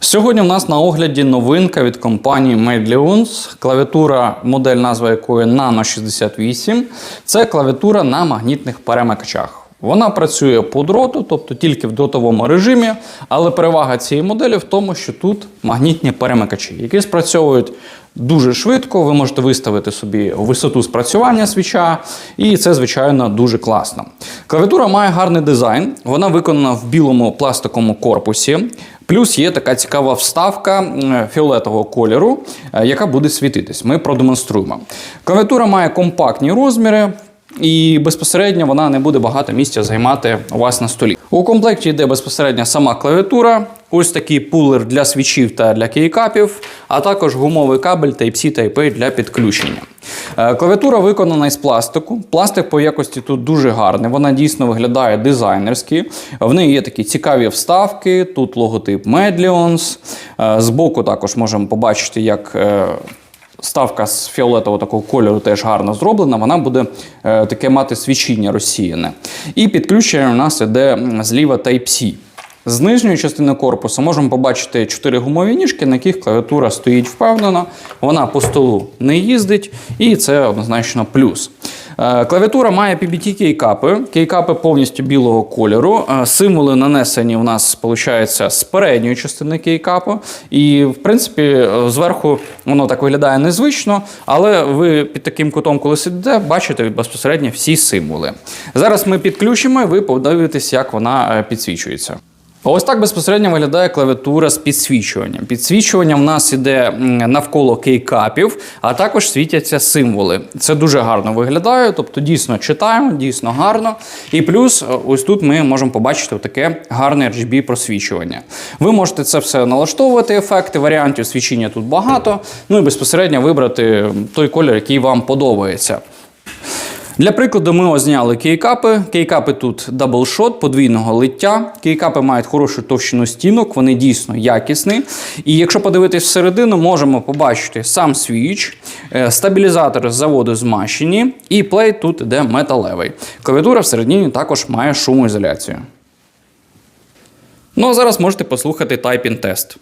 Сьогодні в нас на огляді новинка від компанії Medleons. Клавіатура, модель назва якої Nano 68. Це клавіатура на магнітних перемикачах. Вона працює по дроту, тобто тільки в дротовому режимі, але перевага цієї моделі в тому, що тут магнітні перемикачі, які спрацьовують дуже швидко. Ви можете виставити собі висоту спрацювання свіча, і це, звичайно, дуже класно. Клавіатура має гарний дизайн, вона виконана в білому пластиковому корпусі. Плюс є така цікава вставка фіолетового кольору, е, яка буде світитись. Ми продемонструємо. Клавіатура має компактні розміри. І безпосередньо вона не буде багато місця займати у вас на столі. У комплекті йде безпосередньо сама клавіатура, ось такий пулер для свічів та для кейкапів, а також гумовий кабель Type-C Type-A для підключення. Е, Клавіатура виконана із пластику. Пластик по якості тут дуже гарний. Вона дійсно виглядає дизайнерськи. В неї є такі цікаві вставки. Тут логотип Medleons. Е, Збоку також можемо побачити, як е, Ставка з фіолетового такого кольору теж гарно зроблена. Вона буде е, таке мати свічіння розсіяне. І підключення у нас іде зліва Type-C. З нижньої частини корпусу можемо побачити чотири гумові ніжки, на яких клавіатура стоїть впевнено. Вона по столу не їздить, і це однозначно плюс. Е, Клавіатура має PBT кейкапи. Кейкапи повністю білого кольору. Е, Символи нанесені у нас виходить з передньої частини кейкапу. І, в принципі, зверху воно так виглядає незвично, але ви під таким кутом, коли сидите, бачите безпосередньо всі символи. Зараз ми підключимо, і ви подивитесь, як вона е, підсвічується. Ось так безпосередньо виглядає клавіатура з підсвічуванням. Підсвічування в нас іде навколо кейкапів, а також світяться символи. Це дуже гарно виглядає, тобто дійсно читаємо, дійсно гарно. І плюс е, ось тут ми можемо побачити таке гарне RGB просвічування. Ви можете це все налаштовувати, ефекти, варіантів свічення тут багато. Ну і безпосередньо вибрати той колір, який вам подобається. Для прикладу, ми ось зняли кейкапи. Кейкапи тут даблшот, подвійного лиття. Кейкапи мають хорошу товщину стінок, вони дійсно якісні. І якщо подивитись всередину, можемо побачити сам свіч, е, стабілізатори з заводу змащені, і плейт тут іде металевий. Клавіатура всередині також має шумоізоляцію. Ну а зараз можете послухати тайпінг тест.